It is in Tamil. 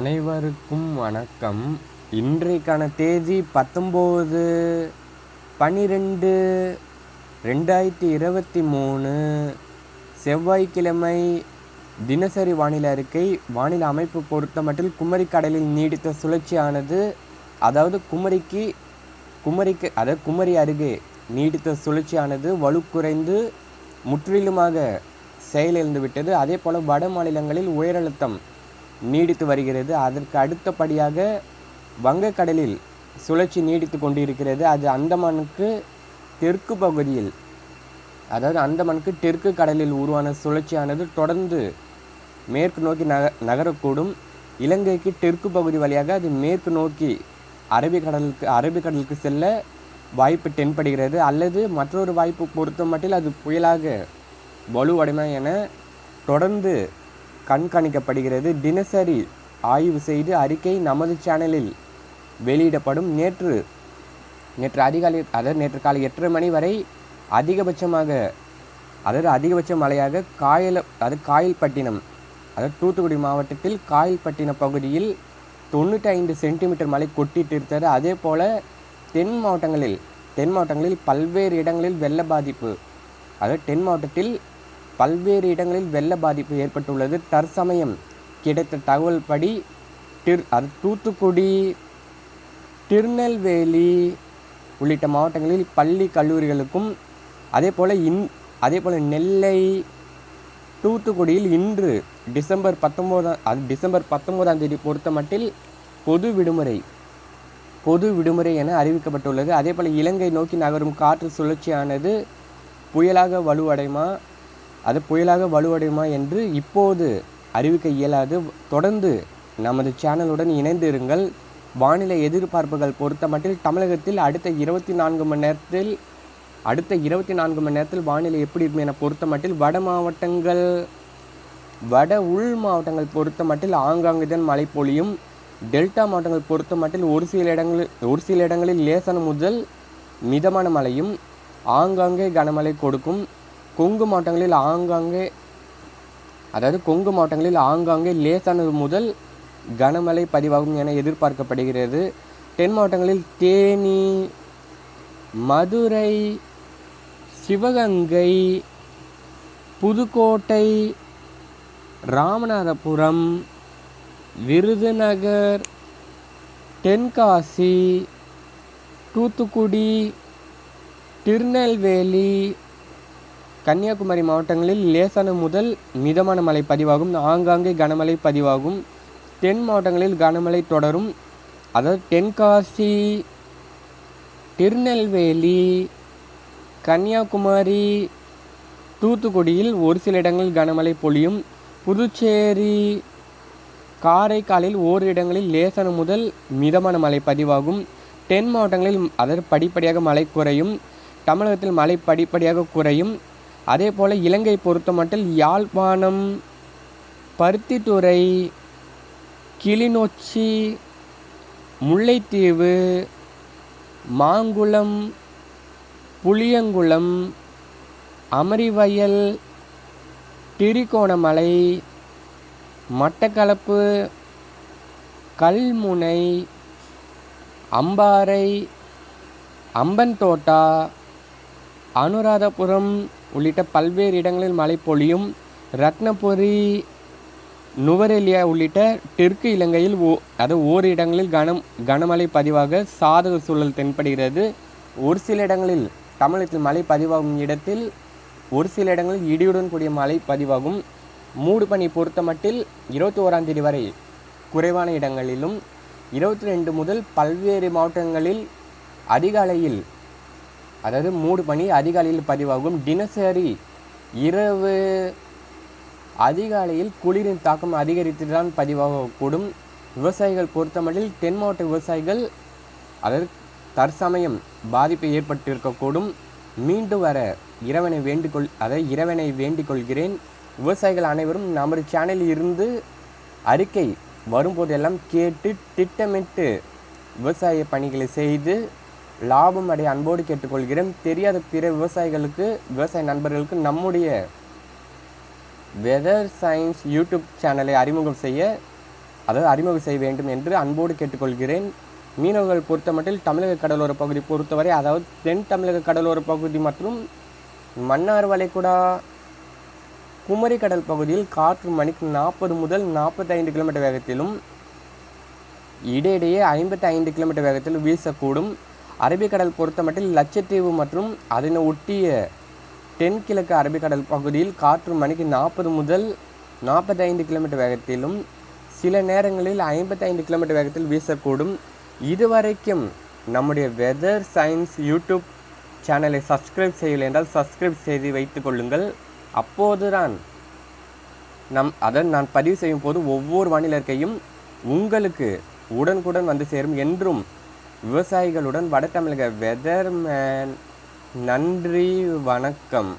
அனைவருக்கும் வணக்கம். இன்றைக்கான தேதி பத்தொம்போது பன்னிரெண்டு ரெண்டாயிரத்தி இருபத்தி மூணு. செவ்வாய்க்கிழமை தினசரி வானிலை அறிக்கை வானிலை அமைப்பு பொறுத்த மட்டில் குமரி கடலில் நீடித்த சுழற்சியானது. அதாவது குமரிக்கு குமரிக்கு அதாவது குமரி அருகே நீடித்த சுழற்சியானது. வலுக்குறைந்து முற்றிலுமாக செயலிழந்து விட்டது அதே போல் வட மாநிலங்களில் உயரழுத்தம் நீடித்து வருகிறது. அதற்கு அடுத்தபடியாக வங்கக்கடலில் சுழற்சி நீடித்து கொண்டிருக்கிறது. அது அந்தமானுக்கு தெற்கு பகுதியில் அதாவது அந்தமானுக்கு தெற்கு கடலில் உருவான சுழற்சியானது தொடர்ந்து மேற்கு நோக்கி நக நகரக்கூடும். இலங்கைக்கு தெற்கு பகுதி வழியாக அது மேற்கு நோக்கி அரபிக்கடலுக்கு அரபிக்கடலுக்கு செல்ல வாய்ப்பு தென்படுகிறது. அல்லது மற்றொரு வாய்ப்பு பொறுத்த மட்டில் அது புயலாக வலுவடைமா என தொடர்ந்து கண்காணிக்கப்படுகிறது. தினசரி ஆய்வு செய்து அறிக்கை நமது சேனலில் வெளியிடப்படும். நேற்று நேற்று அதிகாலை அதாவது நேற்று காலை எட்டரை மணி வரை அதிகபட்சமாக அதாவது அதிகபட்ச மழையாக காயல அது காயல்பட்டினம் அதாவது தூத்துக்குடி மாவட்டத்தில் காயல்பட்டினம் பகுதியில் தொண்ணூற்றி ஐந்து சென்டிமீட்டர் மழை கொட்டிட்டு இருந்தது அதே போல் தென் மாவட்டங்களில் தென் மாவட்டங்களில் பல்வேறு இடங்களில் வெள்ள பாதிப்பு அதாவது தென் மாவட்டத்தில் பல்வேறு இடங்களில் வெள்ள பாதிப்பு ஏற்பட்டுள்ளது. தற்சமயம் கிடைத்த தகவல் படி திரு அது தூத்துக்குடி திருநெல்வேலி உள்ளிட்ட மாவட்டங்களில் பள்ளி கல்லூரிகளுக்கும் அதே போல் இன் அதே போல் நெல்லை தூத்துக்குடியில் இன்று டிசம்பர் பத்தொம்போதாம் அது டிசம்பர் பத்தொம்போதாம் தேதி பொறுத்த மட்டில் பொது விடுமுறை பொது விடுமுறை என அறிவிக்கப்பட்டுள்ளது. அதே போல் இலங்கை நோக்கி நகரும் காற்று சுழற்சியானது புயலாக வலுவடைமா அது புயலாக வலுவடையுமா என்று இப்போது அறிவிக்க இயலாது. தொடர்ந்து நமது சேனலுடன் இணைந்து இருங்கள். வானிலை எதிர்பார்ப்புகள் பொறுத்த மட்டில் தமிழகத்தில் அடுத்த இருபத்தி நான்கு மணி நேரத்தில் அடுத்த இருபத்தி நான்கு மணி நேரத்தில் வானிலை எப்படி இருக்கும் என பொறுத்த மட்டில் வட மாவட்டங்கள் வட உள் மாவட்டங்கள் பொறுத்த மட்டில் ஆங்காங்குதான் மழை பொழியும். டெல்டா மாவட்டங்கள் பொறுத்த மட்டில் ஒரு சில இடங்களில் ஒரு சில இடங்களில் லேசான முதல் மிதமான மழையும் ஆங்காங்கே கனமழை கொடுக்கும். கொங்கு மாவட்டங்களில் ஆங்காங்கே அதாவது கொங்கு மாவட்டங்களில் ஆங்காங்கே லேசானது முதல் கனமழை பதிவாகும் என எதிர்பார்க்கப்படுகிறது. தென் மாவட்டங்களில் தேனி மதுரை சிவகங்கை புதுக்கோட்டை ராமநாதபுரம் விருதுநகர் தென்காசி தூத்துக்குடி திருநெல்வேலி கன்னியாகுமரி மாவட்டங்களில் லேசான முதல் மிதமான மழை பதிவாகும். ஆங்காங்கே கனமழை பதிவாகும். தென் மாவட்டங்களில் கனமழை தொடரும். அதாவது தென்காசி திருநெல்வேலி கன்னியாகுமரி தூத்துக்குடியில் ஒரு சில இடங்களில் கனமழை பொழியும். புதுச்சேரி காரைக்காலில் ஓரு இடங்களில் லேசான முதல் மிதமான மழை பதிவாகும். தென் மாவட்டங்களில் அதாவது படிப்படியாக மழை குறையும். தமிழகத்தில் மழை படிப்படியாக குறையும். அதே போல் இலங்கை பொறுத்த மட்டில் யாழ்ப்பாணம் பருத்தித்துறை கிளிநொச்சி முல்லைத்தீவு மாங்குளம் புளியங்குளம் அமரிவயல் திரிகோணமலை மட்டக்களப்பு கல்முனை அம்பாறை அம்பன்தோட்டா அனுராதபுரம் உள்ளிட்ட பல்வேறு இடங்களில் மழை பொழியும். ரத்னபுரி நுவரெலியா உள்ளிட்ட தெற்கு இலங்கையில் ஓ அது ஓர் இடங்களில் கனம் கனமழை பதிவாக சாதக சூழல் தென்படுகிறது. ஒரு சில இடங்களில் தமிழகத்தில் மழை பதிவாகும் இடத்தில் ஒரு சில இடங்களில் இடியுடன் கூடிய மழை பதிவாகும். மூடு பனி பொறுத்த மட்டில் இருபத்தி ஓராம் தேதி வரை குறைவான இடங்களிலும் இருபத்தி ரெண்டு முதல் பல்வேறு மாவட்டங்களில் அதிகாலையில் அதாவது மூடு பனி அதிகாலையில் பதிவாகும். தினசரி இரவு அதிகாலையில் குளிரின் தாக்கம் அதிகரித்து தான் பதிவாகக்கூடும். விவசாயிகள் பொறுத்தமட்டில் தென் மாவட்ட விவசாயிகள் அதாவது தற்சமயம் பாதிப்பு ஏற்பட்டிருக்கக்கூடும். மீண்டும் வர இறைவனை வேண்டிக்கொள் அதாவது இறைவனை வேண்டிக் கொள்கிறேன் விவசாயிகள் அனைவரும் நமது சேனலில் இருந்து அறிக்கை வரும்போதெல்லாம் கேட்டு திட்டமிட்டு விவசாய பணிகளை செய்து லாபம் அடைய அன்போடு கேட்டுக்கொள்கிறேன். தெரியாத பிற விவசாயிகளுக்கு விவசாய நண்பர்களுக்கு நம்முடைய வெதர் சயின்ஸ் யூடியூப் சேனலை அறிமுகம் செய்ய அதாவது அறிமுகம் செய்ய வேண்டும் என்று அன்போடு கேட்டுக்கொள்கிறேன். மீனவர்கள் பொறுத்தமட்டில் தமிழக கடலோர பகுதி பொறுத்தவரை அதாவது தென் தமிழக கடலோர பகுதி மற்றும் மன்னார் வளைகுடா குமரி கடல் பகுதியில் காற்று மணிக்கு நாற்பது முதல் நாற்பத்தைந்து கிலோமீட்டர் வேகத்திலும் இடையிடையே ஐம்பத்தி ஐந்து கிலோமீட்டர் வேகத்தில் வீசக்கூடும். அரபிக்கடல் பொறுத்தமட்டில் லட்சத்தீவு மற்றும் அதனை ஒட்டிய தென்கிழக்கு அரபிக்கடல் பகுதியில் காற்று மணிக்கு நாற்பது முதல் நாற்பத்தைந்து கிலோமீட்டர் வேகத்திலும் சில நேரங்களில் ஐம்பத்தைந்து கிலோமீட்டர் வேகத்தில் வீசக்கூடும். இதுவரைக்கும் நம்முடைய வெதர் சயின்ஸ் யூடியூப் சேனலை சப்ஸ்கிரைப் செய்யவில்லை என்றால் சப்ஸ்கிரைப் செய்து வைத்து கொள்ளுங்கள். அப்போதுதான் நம் அதை நான் பதிவு செய்யும் போது ஒவ்வொரு வானிலை உங்களுக்கு உடனுக்குடன் வந்து சேரும் என்றும் விவசாயிகளுடன் வட தமிழக வெதர்மேன் நன்றி வணக்கம்.